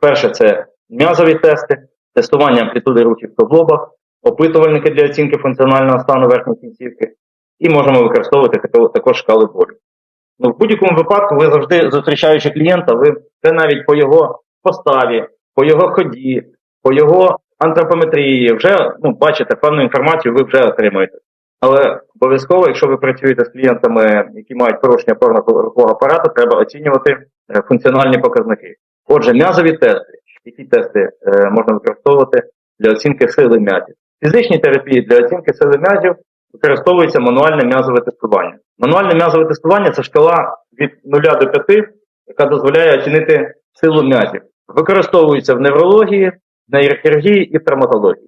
Перше це м'язові тести, тестування амплітуди рухів в суглобах, опитувальники для оцінки функціонального стану верхньої кінцівки, і можемо використовувати також шкали болю. Ну, в будь-якому випадку, ви завжди зустрічаючи клієнта, ви це навіть по його поставі, по його ході, по його антропометрії, вже ну, бачите, певну інформацію ви вже отримуєте. Але обов'язково, якщо ви працюєте з клієнтами, які мають порушення опорно-рухового апарату, треба оцінювати е, функціональні показники. Отже, м'язові тести, які тести е, можна використовувати для оцінки сили м'язів. Фізичні терапії для оцінки сили м'язів використовується мануальне м'язове тестування. Мануальне м'язове тестування це шкала від 0 до 5, яка дозволяє оцінити силу м'язів. Використовується в неврології, нейрохірургії і в травматології.